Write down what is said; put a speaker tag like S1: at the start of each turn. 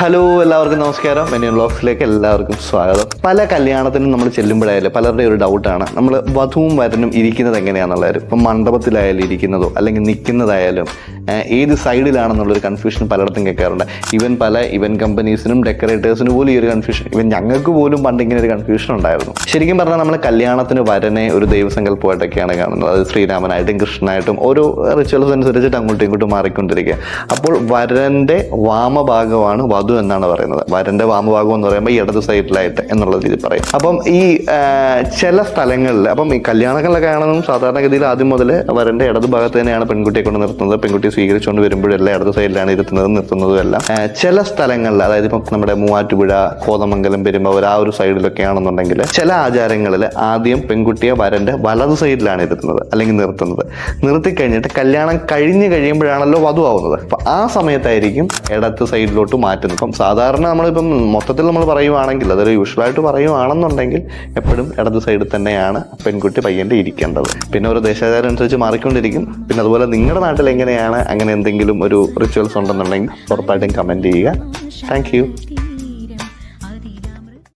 S1: Hello എല്ലാവർക്കും നമസ്കാരം. മെനിയൻ ബ്ലോഗ്സിലേക്ക് എല്ലാവർക്കും സ്വാഗതം. പല കല്യാണത്തിനും നമ്മൾ ചെല്ലുമ്പോഴായാലും പലരുടെ ഒരു ഡൗട്ടാണ് നമ്മൾ വധുവും വരനും ഇരിക്കുന്നത് എങ്ങനെയാണെന്നുള്ളത് ഇപ്പം മണ്ഡപത്തിലായാലും ഇരിക്കുന്നതോ അല്ലെങ്കിൽ നിൽക്കുന്നതായാലും ഏത് സൈഡിലാണെന്നുള്ളൊരു കൺഫ്യൂഷൻ പലയിടത്തും കേൾക്കാറുണ്ട്. ഈവൻ പല ഇവൻ കമ്പനീസിനും ഡെക്കറേറ്റേഴ്സിനും പോലും ഈ ഒരു കൺഫ്യൂഷൻ ഇവൻ ഞങ്ങൾക്ക് പോലും പണ്ട് ഇങ്ങനെ ഒരു കൺഫ്യൂഷൻ ഉണ്ടായിരുന്നു. ശരിക്കും പറഞ്ഞാൽ നമ്മൾ കല്യാണത്തിന് വരനെ ഒരു ദൈവസങ്കല്പമായിട്ടൊക്കെയാണ് കാണുന്നത്. അത് ശ്രീരാമനായിട്ടും കൃഷ്ണനായിട്ടും ഓരോ റിച്വൽസ് അനുസരിച്ചിട്ട് അങ്ങോട്ടും ഇങ്ങോട്ടും മാറിക്കൊണ്ടിരിക്കുക. അപ്പോൾ വരന്റെ വാമഭാഗമാണ് വധു എന്നാണ് പറയുന്നത്. വരന്റെ വാമഭാഗം എന്ന് പറയുമ്പോൾ ഇടത് സൈഡിലായിട്ട് എന്നുള്ള രീതി പറയും. അപ്പം ഈ ചില സ്ഥലങ്ങളിൽ അപ്പം ഈ കല്യാണങ്ങളിലൊക്കെ ആണെന്നും സാധാരണഗതിയിൽ ആദ്യം മുതൽ വരന്റെ ഇടത് ഭാഗത്ത് തന്നെയാണ് പെൺകുട്ടിയെ കൊണ്ട് നിർത്തുന്നത്. പെൺകുട്ടി സ്വീകരിച്ചുകൊണ്ട് വരുമ്പോഴെല്ലാം ഇടത് സൈഡിലാണ് ഇരുത്തുന്നതും നിർത്തുന്നതും എല്ലാം. ചില സ്ഥലങ്ങളിൽ അതായത് ഇപ്പം നമ്മുടെ മൂവാറ്റുപുഴ കോതമംഗലം പെരുമ്പാവൂർ ആ ഒരു സൈഡിലൊക്കെ ആണെന്നുണ്ടെങ്കിൽ ചില ആചാരങ്ങളിൽ ആദ്യം പെൺകുട്ടിയെ വരന്റെ വലത് സൈഡിലാണ് ഇരുത്തുന്നത് അല്ലെങ്കിൽ നിർത്തുന്നത്. നിർത്തി കഴിഞ്ഞിട്ട് കല്യാണം കഴിഞ്ഞ് കഴിയുമ്പോഴാണല്ലോ വധു ആവുന്നത്. അപ്പൊ ആ സമയത്തായിരിക്കും ഇടത്ത് സൈഡിലോട്ട് മാറ്റുന്നത്. ഇപ്പം സാധാരണ നമ്മളിപ്പം മൊത്തത്തിൽ നമ്മൾ പറയുവാണെങ്കിൽ അതൊരു യൂഷ്വലായിട്ട് പറയുവാണെന്നുണ്ടെങ്കിൽ എപ്പോഴും ഇടത് സൈഡിൽ തന്നെയാണ് പെൺകുട്ടി പയ്യന്റെ ഇരിക്കേണ്ടത്. പിന്നെ ഒരു ദേശാചാരം അനുസരിച്ച് മാറിക്കൊണ്ടിരിക്കും. പിന്നെ അതുപോലെ നിങ്ങളുടെ നാട്ടിൽ എങ്ങനെയാണ് അങ്ങനെ എന്തെങ്കിലും ഒരു റിച്വൽസ് ഉണ്ടെന്നുണ്ടെങ്കിൽ ഉറപ്പായിട്ടും കമന്റ് ചെയ്യുക. താങ്ക്